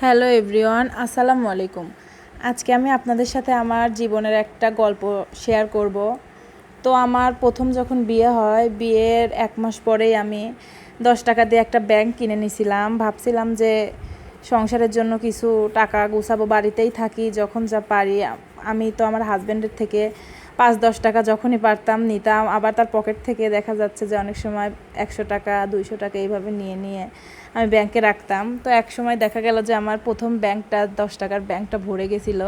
Hello everyone, আসসালামু আলাইকুম। আজকে আমি আপনাদের সাথে আমার জীবনের একটা গল্প শেয়ার করব। তো আমার প্রথম যখন বিয়ে হয়, বিয়ের এক মাস পরেই আমি দশ টাকা দিয়ে একটা ব্যাংক কিনে নিয়েছিলাম ভাবছিলাম যে সংসারের জন্য কিছু টাকা গুছাবো, বাড়িতেই থাকি, যখন যা পারি। আমি তো আমার হাজব্যান্ডের থেকে পাঁচ দশ টাকা যখনই পারতাম নিতাম। আবার তার পকেট থেকে দেখা যাচ্ছে যে অনেক সময় একশো টাকা, দুইশো টাকা এইভাবে নিয়ে নিয়ে আমি ব্যাংকে রাখতাম। তো এক সময় দেখা গেল যে আমার প্রথম ব্যাংকটা, দশ টাকার ব্যাংকটা ভরে গেছিল।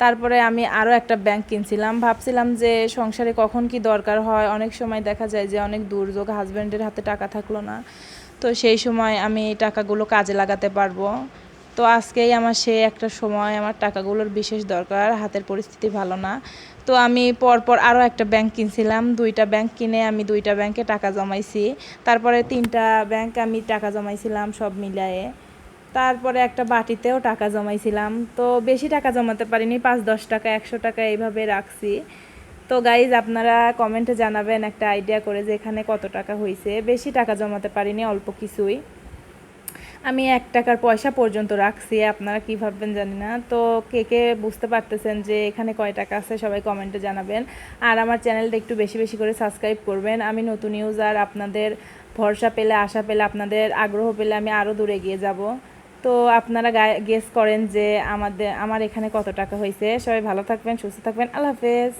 তারপরে আমি আরও একটা ব্যাংক কিনছিলাম। ভাবছিলাম যে সংসারে কখন কি দরকার হয়? অনেক সময় দেখা যায় যে অনেক দুর্যোগ হাজব্যান্ডের হাতে টাকা থাকল না। তো সেই সময় আমি টাকাগুলো কাজে লাগাতে পারব। তো আজকেই আমার সে একটা সময়, আমার টাকাগুলোর বিশেষ দরকার, হাতের পরিস্থিতি ভালো না। তো আমি পরপর আরও একটা ব্যাংক কিনছিলাম, দুইটা ব্যাংক কিনে আমি দুইটা ব্যাংকে টাকা জমাইছি। তারপরে তিনটা ব্যাংক আমি টাকা জমাইছিলাম সব মিলায়ে। তারপরে একটা বাটিতেও টাকা জমাইছিলাম। তো বেশি টাকা জমাতে পারিনি, পাঁচ, দশ টাকা, একশো টাকা এইভাবে রাখছি। তো গাইজ আপনারা কমেন্টে জানাবেন একটা আইডিয়া করে যে এখানে কত টাকা হয়েছে বেশি টাকা জমাতে পারিনি, অল্প কিছুই। আমি এক টাকার পয়সা পর্যন্ত রাখছি, আপনারা কী ভাববেন জানি না। তো কে কে বুঝতে পারতেছেন যে এখানে কয় টাকা আছে, সবাই কমেন্টে জানাবেন। আর আমার চ্যানেলটা একটু বেশি বেশি করে সাবস্ক্রাইব করবেন। আমি নতুন ইউজ আর আপনাদের ভরসা পেলে, আশা পেলে, আপনাদের আগ্রহ পেলে আমি আরও দূরে গিয়ে যাব। তো আপনারা গেস করেন যে আমাদের, আমার এখানে কত টাকা হয়েছে। সবাই ভালো থাকবেন, সুস্থ থাকবেন। আল্লাহ হাফেজ।